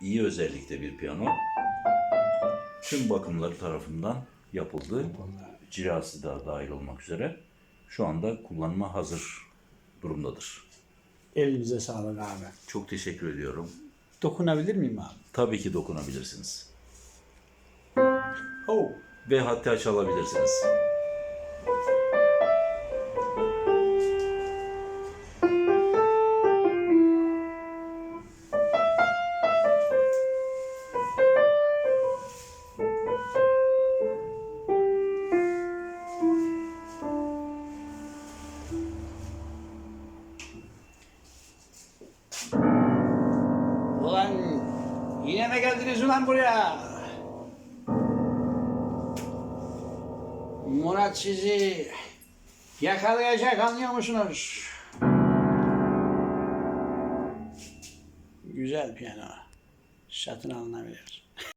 iyi özellikte bir piyano. Tüm bakımları tarafından yapıldı. Cirası da dahil olmak üzere. Şu anda kullanıma hazır durumdadır. Elinize sağlık abi. Çok teşekkür ediyorum. Dokunabilir miyim abi? Tabii ki dokunabilirsiniz. Oh. Ve hatta çalabilirsiniz. Yine mi geldiniz ulan buraya? Murat sizi yakalayacak anlıyor musunuz? Güzel piyano. Satın alınabilir.